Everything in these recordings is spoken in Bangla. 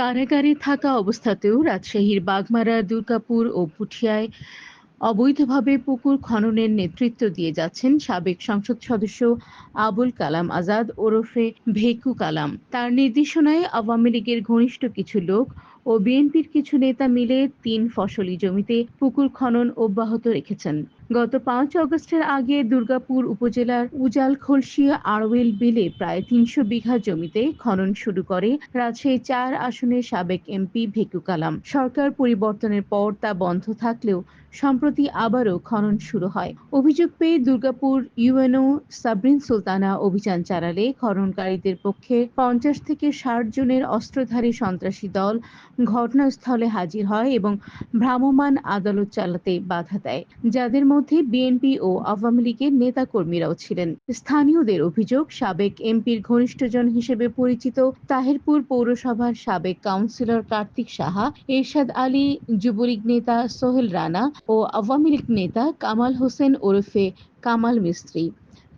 কারাগারে থাকা অবস্থাতেও রাজশাহীর বাগমারা, দুর্গাপুর ও পুঠিয়ায় অবৈধভাবে পুকুর খননের নেতৃত্ব দিয়ে যাচ্ছেন সাবেক সংসদ সদস্য আবুল কালাম আজাদ ওরফে ভেকু কালাম। তার নির্দেশনায় আওয়ামী লীগের ঘনিষ্ঠ কিছু লোক ও বিএনপির কিছু নেতা মিলে তিন ফসলি জমিতে পুকুর খনন অব্যাহত রেখেছেন। গত পাঁচ অগস্টের আগে দুর্গাপুর উপজেলার উজাল খলসিয়া আরওয়েল বিলে প্রায় তিনশো বিঘা জমিতে খনন শুরু করে, রাজশাহী চার আসনের সাবেক এমপি ভেকু কালাম। সরকার পরিবর্তনের পর তা বন্ধ থাকলেও সম্প্রতি আবারও খনন শুরু হয়। অভিযোগ পেয়ে দুর্গাপুর ইউএনও সাবরিন সুলতানা অভিযান চালালে খননকারীদের পক্ষে পঞ্চাশ থেকে ষাট জনের অস্ত্রধারী সন্ত্রাসী দল ঘটনাস্থলে হাজির হয় এবং ভ্রাম্যমাণ আদালত চালাতে বাধা দেয়, যাদের মধ্যে বিএনপি ও আওয়ামী লীগের নেতাকর্মীরাও ছিলেন। স্থানীয়দের অভিযোগ, সাবেক এমপির ঘনিষ্ঠজন হিসেবে পরিচিত তাহিরপুর পৌরসভার সাবেক কাউন্সিলর কার্তিক সাহা, এরশাদ আলী, যুবলীগ নেতা সোহেল রানা ও আওয়ামী লীগ নেতা কামাল হোসেন ওরফে কামাল মিস্ত্রি।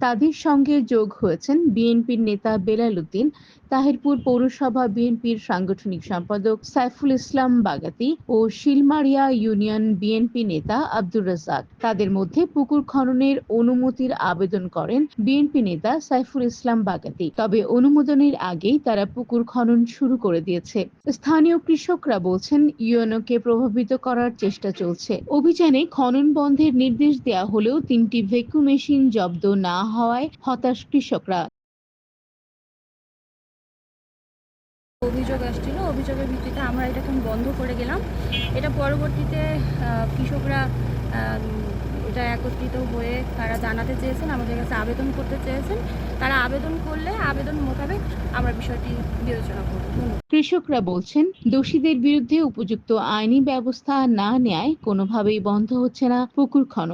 তাদের সঙ্গে যোগ হয়েছেন বিএনপির নেতা বেলাল উদ্দিন, তাহিরপুর পৌরসভা বিএনপির সাংগঠনিক সম্পাদক সাইফুল ইসলাম বাগাতি ও শিলমারিয়া ইউনিয়ন বিএনপি নেতা আব্দুর রাজ্জাক। তাদের মধ্যে পুকুর খননের অনুমতির আবেদন করেন বিএনপি নেতা সাইফুল ইসলাম বাগাতি। তবে অনুমোদনের আগেই তারা পুকুর খনন শুরু করে দিয়েছে। স্থানীয় কৃষকরা বলছেন, ইউএনওকে প্রভাবিত করার চেষ্টা চলছে। অভিযানে খনন বন্ধের নির্দেশ দেওয়া হলেও তিনটি ভেকু মেশিন জব্দ না হওয়ায় হতাশ কৃষকরা। অভিযোগ আসছিল অভিযোগের ভিত্তিতে আমরা এটা এখন বন্ধ করে গেলাম। এটা পরবর্তীতে কৃষকরা এটা একত্রিত হয়ে তারা জানাতে চেয়েছেন আমাদের কাছে আবেদন করতে চেয়েছেন। তারা আবেদন করলে আবেদন মোতাবেক আমরা বিষয়টি বিবেচনা করব। কৃষকরা বলছেন দোষীদের বিরুদ্ধে উপযুক্ত আইনি ব্যবস্থা না নেয় কোনোভাবেই বন্ধ হচ্ছে না পুকুর খনন।